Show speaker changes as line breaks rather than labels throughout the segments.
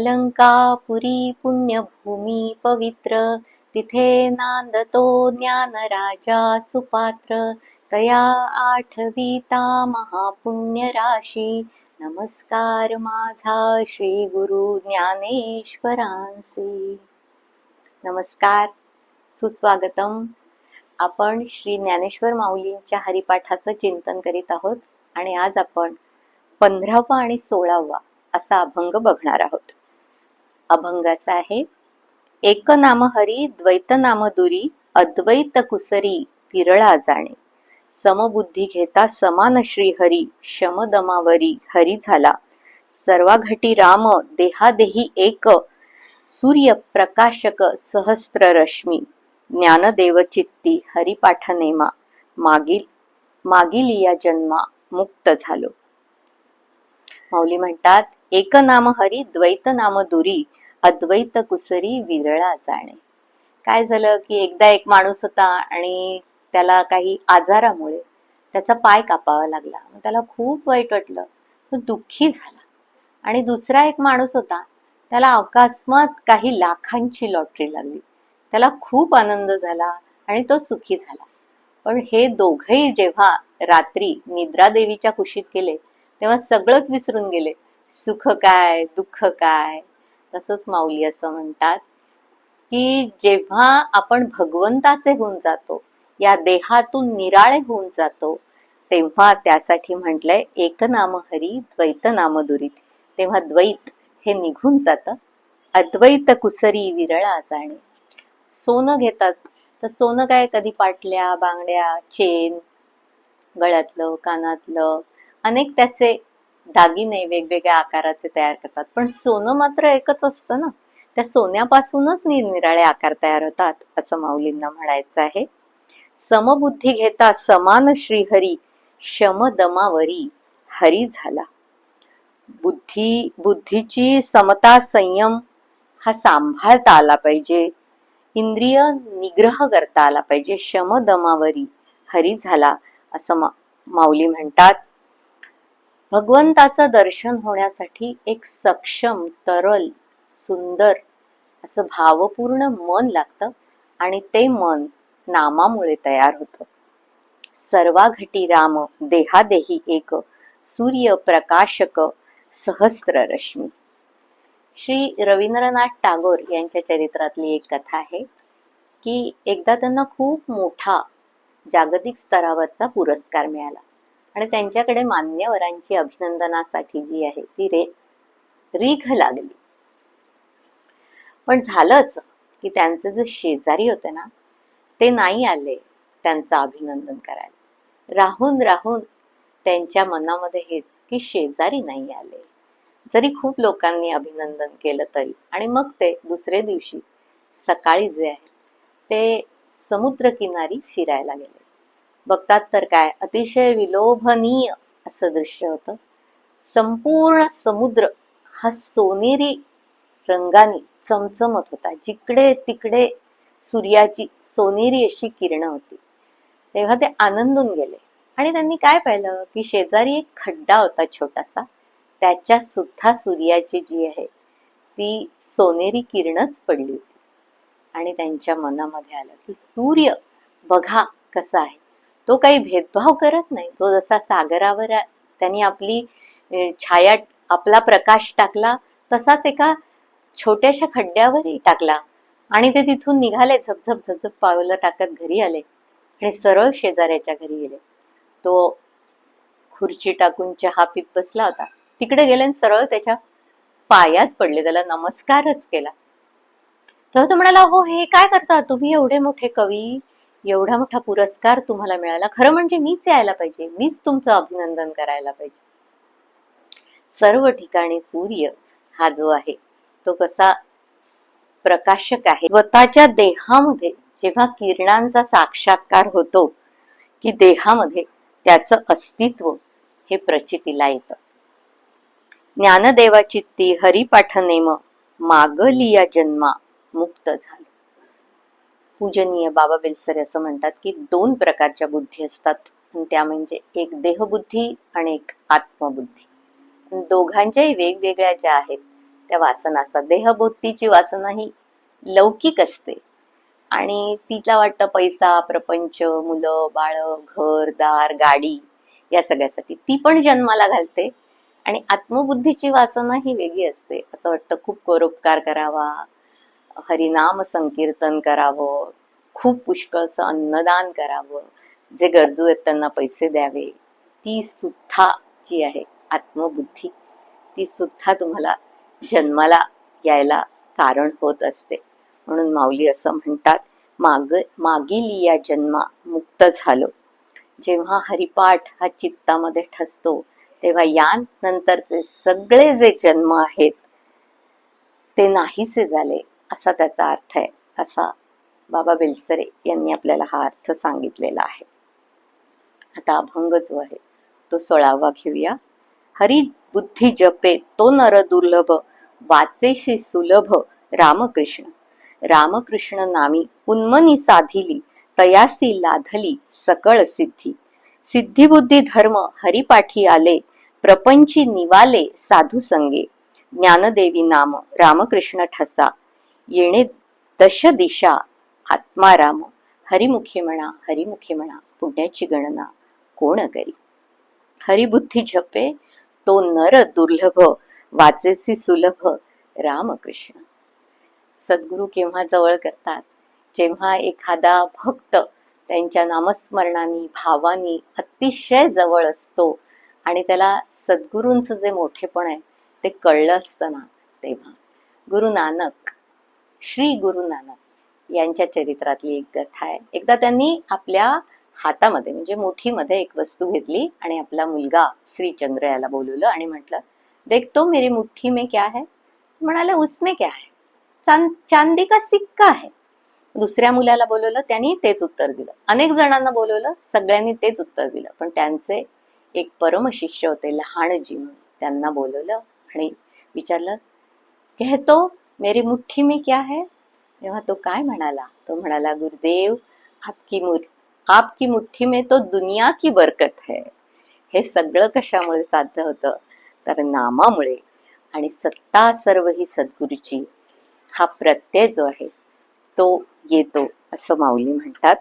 अलंकापुरी पुण्यभूमी पवित्र. तिथे नांदतो ज्ञान राजा सुपात्र. तया आठविता महापुण्य राशी. नमस्कार माझा श्री गुरु ज्ञानेश्वरांसी. नमस्कार सुस्वागतम. आपण श्री ज्ञानेश्वर माऊलींच्या हरिपाठाचं चिंतन करीत आहोत आणि आज आपण पंधरावा आणि सोळावा असा अभंग बघणार आहोत. अभंग असा आहे. एक नाम हरी द्वैत नाम दुरी अद्वैत कुसरी विरळा जाणे. समबुद्धी घेता समान श्री हरी शमदमावरी हरी झाला. सर्वाघटी राम देहादेही एक सूर्य प्रकाशक सहस्त्र रश्मी. ज्ञानदेव चित्ती हरिपाठ नेमा मागील मागील या जन्मा मुक्त झालो. माऊली म्हणतात एक नाम हरी द्वैत नाम दुरी अद्वैत कुसरी विरळा जाणे. काय झालं की एकदा एक माणूस होता आणि त्याला काही आजारामुळे त्याचा पाय कापावा लागला. त्याला खूप वाईट वाटलं. तो दुःखी झाला. आणि दुसरा एक माणूस होता त्याला अकस्मात काही लाखांची लॉटरी लागली. त्याला खूप आनंद झाला आणि तो सुखी झाला. पण हे दोघही जेव्हा रात्री निद्रा देवीच्या कुशीत गेले तेव्हा सगळंच विसरून गेले. सुख काय दुःख काय? तसंच माऊली असं म्हणतात की जेव्हा आपण भगवंताचे होऊन जातो या देहातून निराळे होऊन जातो तेव्हा त्यासाठी म्हटलंय एक नाम हरी द्वैत नाम दुरीत तेव्हा द्वैत हे निघून जातं अद्वैत कुसरी विरळा जाणे. सोनं घेतात तर सोनं काय कधी पाटल्या बांगड्या चेन गळ्यातलं कानातलं अनेक त्याचे दागिने वेगवेगळ्या आकाराचे तयार करतात. पण सोनं मात्र एकच असतं ना. त्या सोन्यापासूनच निरनिराळे आकार तयार होतात असं माऊलींना म्हणायचं आहे. समबुद्धी घेता समान श्रीहरी शमदमावरी हरी झाला. बुद्धी बुद्धीची समता संयम हा सांभाळता आला पाहिजे. इंद्रिय निग्रह करता आला पाहिजे. शमदमावरी हरी झाला असं मा माऊली म्हणतात. भगवंताचं दर्शन होण्यासाठी एक सक्षम तरल सुंदर असं भावपूर्ण मन लागतं आणि ते मन नामामुळे तयार होतं. सर्वाघटी राम देहादेही एक सूर्य प्रकाशक सहस्त्र रश्मी. श्री रवींद्रनाथ टागोर यांच्या चरित्रातली एक कथा आहे की एकदा त्यांना खूप मोठा जागतिक स्तरावरचा पुरस्कार मिळाला. आणि त्यांच्याकडे मान्यवरांची अभिनंदनासाठी जी आहे ती रे रीघ लागली. पण झालं असं की त्यांचे जे शेजारी होते ना ते नाही आले त्यांचं अभिनंदन करायला. राहून राहून त्यांच्या मनामध्ये हेच की शेजारी नाही आले. जरी खूप लोकांनी अभिनंदन केलं तरी. आणि मग ते दुसरे दिवशी सकाळी जे आहे ते समुद्रकिनारी फिरायला गेले. बघतात तर काय? अतिशय विलोभनीय असं दृश्य होतं. संपूर्ण समुद्र हा सोनेरी रंगाने चमचमत होता. जिकडे तिकडे सूर्याची सोनेरी अशी किरण होती. तेव्हा ते आनंदून गेले. आणि त्यांनी काय पाहिलं? की शेजारी एक खड्डा होता छोटासा. त्याच्या सुद्धा सूर्याची जी आहे ती सोनेरी किरणच पडली होती. आणि त्यांच्या मनामध्ये आलं की सूर्य बघा कसा आहे. तो काही भेदभाव करत नाही. तो जसा सागरावर त्यांनी आपली छाया आपला प्रकाश टाकला तसाच एका छोट्याशा खड्ड्यावरही टाकला. आणि ते तिथून निघाले झपझप झपझप पावलं टाकत घरी आले. आणि सरळ शेजाऱ्याच्या घरी गेले. तो खुर्ची टाकून चहा पीत बसला होता. तिकडे गेले आणि सरळ त्याच्या पायाच पडले. त्याला नमस्कारच केला. तर तो म्हणाला हो हे काय करता तुम्ही एवढे मोठे कवी? एवढा मोठा पुरस्कार तुम्हाला मिळाला. खरं म्हणजे मीच यायला पाहिजे. मीच तुमचं अभिनंदन करायला पाहिजे. सर्व ठिकाणी सूर्य हा जो आहे तो कसा प्रकाशक आहे. स्वतःच्या देहामध्ये जेव्हा किरणांचा साक्षात्कार होतो की देहामध्ये त्याचं अस्तित्व हे प्रचितीला येतं. ज्ञानदेवाची ती हरिपाठ नेम मागलिया जन्मा मुक्त झालो. पूजनीय बाबा बेलसरे असं म्हणतात की दोन प्रकारच्या बुद्धी असतात. त्या म्हणजे एक देहबुद्धी आणि एक आत्मबुद्धी. दोघांच्याही वेगवेगळ्या ज्या आहेत त्या वासना असतात. देहबुद्धीची वासना ही लौकिक असते. आणि तिला वाटतं पैसा प्रपंच मुलं बाळ घर दार गाडी या सगळ्यासाठी. ती पण जन्माला घालते. आणि आत्मबुद्धीची वासना ही वेगळी असते. असं वाटतं खूप परोपकार करावा हरिनाम संकीर्तन करावं खूप पुष्कळसं अन्नदान करावं जे गरजू आहेत त्यांना पैसे द्यावे ती सुद्धा जी आहे आत्मबुद्धी ती सुद्धा तुम्हाला जन्माला यायला कारण होत असते. म्हणून माऊली असं म्हणतात माग मागील या जन्मा मुक्त झालो. जेव्हा हरिपाठ हा चित्तामध्ये ठसतो तेव्हा यानंतरचे सगळे जे जन्म आहेत ते नाहीसे झाले. असा त्याचा अर्थ आहे. असा बाबा बेलसरे यांनी आपल्याला हा अर्थ सांगितलेला आहे. आता अभंग जो आहे तो सोळावा घेऊया. हरी बुद्धी जपे तो नर दुर्लभ वाचेशी सुलभ रामकृष्ण. रामकृष्ण नामी उन्मनी साधिली तयासी लाधली सकळ सिद्धी. सिद्धिबुद्धी धर्म हरिपाठी आले प्रपंची निवाले साधू संगे ज्ञानदेवी नाम रामकृष्ण ठसा येणे दश. दिशा आत्माराम हरिमुखी म्हणा हरिमुखी म्हणा पुण्याची गणना कोण करी? हरिबुद्धी झपे तो नर दुर्लभ वाचेसी सुलभ रामकृष्ण. सद्गुरू केव्हा जवळ करतात? जेव्हा एखादा भक्त त्यांच्या नामस्मरणाने भावानी अतिशय जवळ असतो आणि त्याला सद्गुरूंचं जे मोठेपण आहे ते कळलं असतं ना तेव्हा. गुरु नानक श्री गुरु नानक यांच्या चरित्रातली एक कथा आहे. एकदा त्यांनी आपल्या हातामध्ये म्हणजे मुठीमध्ये एक वस्तू घेतली आणि आपला मुलगा श्रीचंद्र याला बोलवलं आणि म्हटलं देखतो मेरी मुठ्ठी में क्या है? म्हणाले उसमें क्या है? चांद चांदी का सिक्का है. दुसऱ्या मुलाला बोलवलं त्यांनी तेच उत्तर दिलं. अनेक जणांना बोलवलं सगळ्यांनी तेच उत्तर दिलं. पण त्यांचे एक परमशिष्य होते लहानजी म्हणून त्यांना बोलवलं आणि विचारलं कहतो मेरी मुठ्ठी में क्या है? तेव्हा तो काय म्हणाला? तो म्हणाला गुरुदेव आपकी मुठ आपकी मुठ्ठी में तो दुनिया की बरकत है. हे सगळं कशामुळे साध्य होतं? तर नामामुळे. आणि सत्ता सर्व ही सद्गुरूची. हा प्रत्यय जो आहे तो येतो असं माऊली म्हणतात.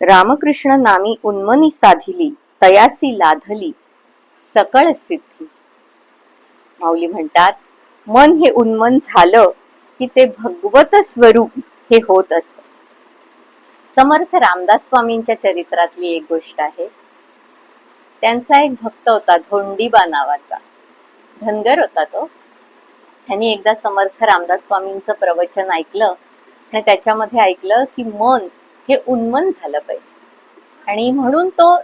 रामकृष्ण नामी उन्मनी साधिली तयासी लाधली सकळ सिद्धी. माऊली म्हणतात मन हे उन्मन झालं की ते भगवत स्वरूप हे होत असत. समर्थ रामदास स्वामींच्या चरित्रातली एक गोष्ट आहे. त्यांचा एक भक्त होता धोंडीबा नावाचा. धनगर होता तो. त्यांनी एकदा समर्थ रामदास स्वामींचं प्रवचन ऐकलं आणि त्याच्यामध्ये ऐकलं की मन हे उन्मन झालं पाहिजे. आणि म्हणून तो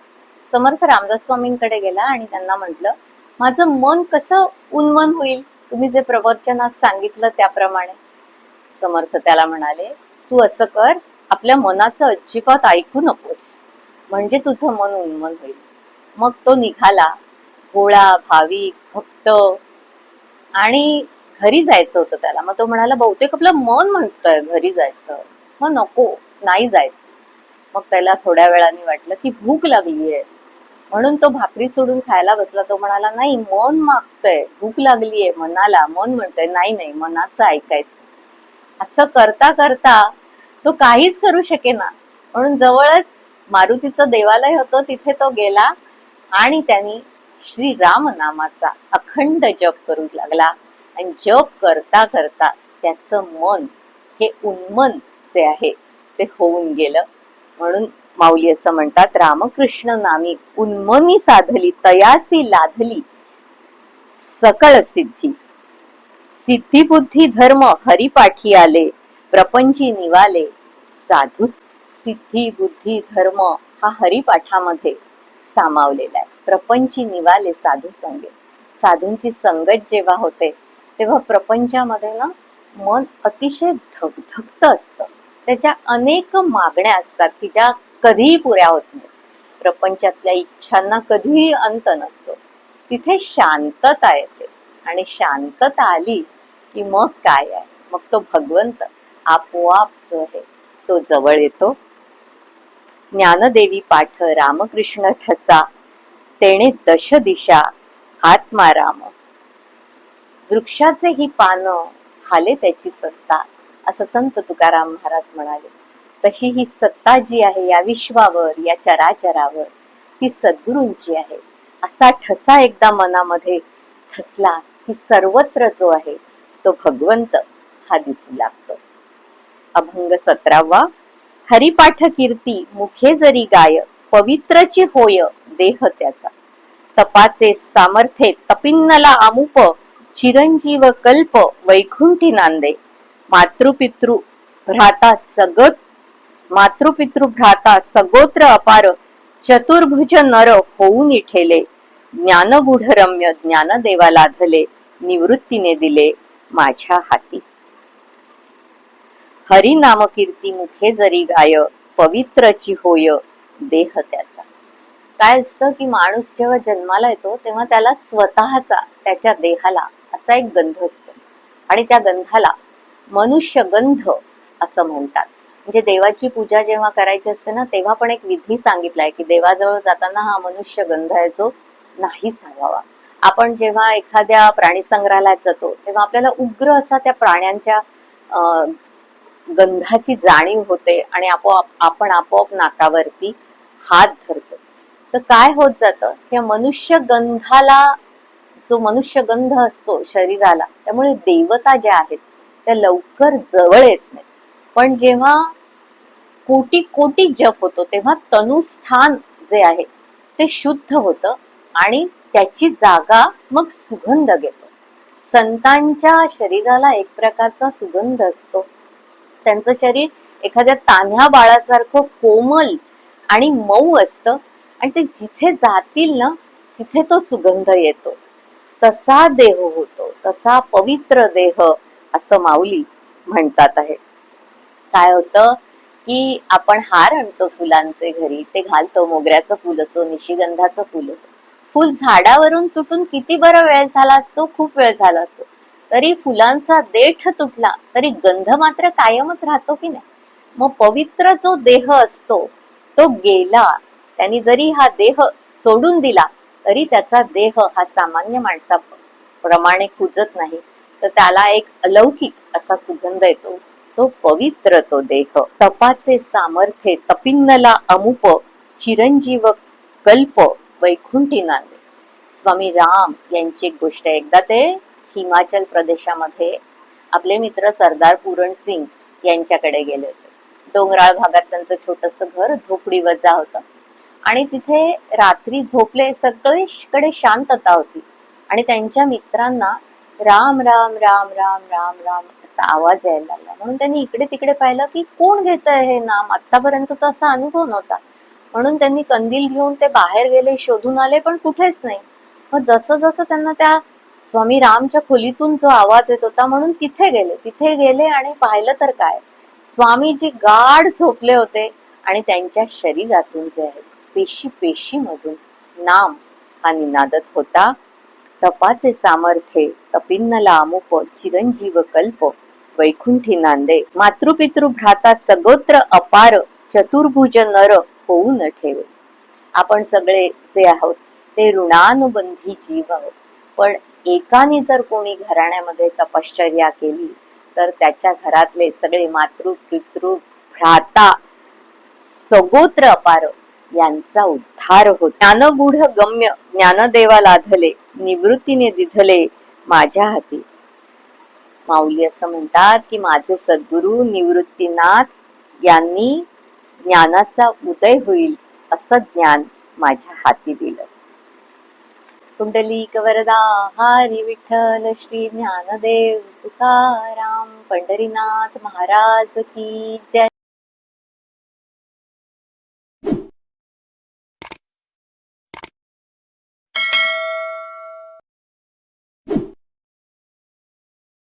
समर्थ रामदास स्वामींकडे गेला आणि त्यांना म्हटलं माझं मन कसं उन्मन होईल? तुम्ही जे प्रवचनात सांगितलं त्याप्रमाणे. समर्थ त्याला म्हणाले तू असं कर आपल्या मनाचं अजिबात ऐकू नकोस. म्हणजे तुझं मन उन्मन होईल. मग तो निघाला गोळा भाविक भक्त. आणि घरी जायचं होतं त्याला. मग तो म्हणाला बहुतेक आपलं मन म्हणतंय घरी जायचं. मग नको नाही जायचं. मग त्याला थोड्या वेळाने वाटलं की भूक लागलीये. म्हणून तो भाकरी सोडून खायला बसला. तो म्हणाला नाही मन मागतय. भूक लागलीये मनाला. मन म्हणतंय नाही नाही मनाचं ऐकायचं. असं करता करता तो काहीच करू शकेना. म्हणून जवळच मारुतीचं देवालय होतं तिथे तो गेला आणि त्यांनी श्री राम नामाचा अखंड जप करू लागला. आणि जप करता करता त्याचं मन हे उन्मन जे आहे ते होऊन गेलं. म्हणून माऊली असं म्हणतात रामकृष्ण नामी उन्मनी साधली तयासी लाधली सकळ सिद्धी. सिद्धी बुद्धी धर्म हरिपाठी आले प्रपंची निवाले साधू सिद्धी बुद्धी धर्म हा हरिपाठामध्ये सामावलेला आहे. प्रपंची निवाले साधू संगे. साधूंची संगत जेव्हा होते तेव्हा प्रपंचामध्ये ना मन अतिशय धकधकत असतं. त्याच्या अनेक मागण्या असतात की ज्या कधीही पुऱ्या होत नाही. प्रपंचातल्या इच्छांना कधीही अंत नसतो. तिथे शांतता येते. आणि शांतता आली की मग काय आहे? मग तो भगवंत आपोआप जो आहे तो जवळ येतो. ज्ञानदेवी पाठ रामकृष्ण ठसा तेणे दश दिशा आत्मा राम वृक्षाचे ही पानं हाले त्याची सत्ता असं संत तुकाराम महाराज म्हणाले. तशी ही सत्ता जी आहे या विश्वावर या चराचरावर ती सद्गुरूंची आहे. असा ठसा एकदा मनामध्ये ठसला की सर्वत्र जो आहे तो भगवंत हा दिसू लागतो. अभंग सतरावा हरिपाठ कीर्ती मुखे जरी गाय पवित्रची होय देह त्याचा. तपाचे सामर्थ्ये तपिन्नला अमुप चिरंजीव कल्प वैकुंठी नांदे. मातृपितृ भ्राता सगत मातृपितृ भ्राता सगोत्र अपार चतुर्भुज नर होऊन ठेले. ज्ञानगूढ रम्य ज्ञानदेवा लाधले निवृत्तीने दिले माझ्या हाती. हरी नामकीर्ती मुखे जरी गाय पवित्रची होय देह त्याचा. काय असतं की माणूस जेव्हा जन्माला येतो तेव्हा त्याला स्वतःचा त्याच्या देहाला असा एक गंध असतो. आणि त्या गंधाला मनुष्य गंध असं म्हणतात. म्हणजे देवाची पूजा जेव्हा करायची असते ना तेव्हा पण एक विधी सांगितलाय की देवाजवळ जाताना हा मनुष्य गंध आहे जो नाही सांगावा. आपण जेव्हा एखाद्या प्राणी संग्रहालयात जातो तेव्हा आपल्याला उग्र असा त्या प्राण्यांच्या गंधाची जाणीव होते आणि आपोआप आपण आपोआप नाकावरती हात धरतो. तर काय होत जातं? त्या मनुष्य गंधाला जो मनुष्य गंध असतो शरीराला त्यामुळे देवता ज्या आहेत त्या लवकर जवळ येत नाहीत. पण जेव्हा कोटी कोटी जप होतो तेव्हा तनुस्थान जे आहे ते शुद्ध होतं आणि त्याची जागा मग सुगंध घेतो. संतांच्या शरीराला एक प्रकारचा सुगंध असतो. त्यांचं शरीर एखाद्या तान्ह्या बाळासारखं कोमल आणि मऊ असतं आणि ते जिथे जातील ना तिथे तो सुगंध येतो. तसा देह होतो तसा पवित्र देह असं माऊली म्हणतात आहे. काय होतं की आपण हार आणतो फुलांचे घरी ते घालतो मोगऱ्याचं फुल असो निशिगंधाचं फुल असो. फुल झाडावरून तुटून किती बरा वेळ झाला असतो? खूप वेळ झाला असतो. तरी फुलांचा देठ तुटला तरी गंध मात्र कायमच राहतो की नाही? मग पवित्र जो देह असतो तो गेला. त्यांनी जरी हा देह सोडून दिला तरी त्याचा देह हा सामान्य माणसाप्रमाणे कुजत नाही. तर त्याला एक अलौकिक असा सुगंध येतो. तो पवित्र तो देह. तपाचे सामर्थ्य तपिन्नला अमुप चिरंजीव कल्प वैकुंठी नांदे. स्वामी राम यांची एक गोष्ट एकदा ते हिमाचल प्रदेशामध्ये आपले मित्र सरदार पूरण सिंग यांच्याकडे गेले होते. डोंगराळ भागात त्यांचं छोटस घर झोपडी वजा होत. आणि तिथे रात्री झोपले सगळीकडे शांतता होती. आणि त्यांच्या मित्रांना राम राम राम राम राम राम असा आवाज यायला लागला. म्हणून त्यांनी इकडे तिकडे पाहिलं की कोण घेत हे नाम? आतापर्यंत तर असा अनुभव नव्हता. म्हणून त्यांनी कंदील घेऊन ते बाहेर गेले शोधून आले पण कुठेच नाही. मग जसं जसं त्यांना त्या स्वामी रामच्या खोलीतून जो आवाज येत होता म्हणून तिथे गेले. तिथे गेले आणि पाहिलं तर काय? स्वामीजी गाढ झोपले होते आणि त्यांच्या शरीरातून जे आहे पेशी पेशी मधून नाम हा निनादत होता. तपाचे सामर्थ्य तपिन्नला अमुप चिरंजीव कल्प वैकुंठी नांदे. मातृपितृ भ्राता सगोत्र अपार चतुर्भुज नर होऊ न ठेवे. आपण सगळे जे आहोत ते ऋणानुबंधी जीव आहोत. पण एकाने जर कोणी घराण्यामध्ये तपश्चर्या केली तर त्याच्या घरातले सगळे मातृ पितृ भ्राता सगोत्र अपार यांचा उद्धार होत. ज्ञानगूढ गम्य ज्ञानदेवा लाधले निवृत्तीने दिधले माझ्या हाती. माऊली असं म्हणतात की माझे सद्गुरु निवृत्तीनाथ यांनी ज्ञानाचा उदय होईल असं ज्ञान माझ्या हाती दिलं. कुंडली वरदा हरी विठ्ठल श्री ज्ञानदेव तुकाराम पंढरीनाथ महाराज की जय.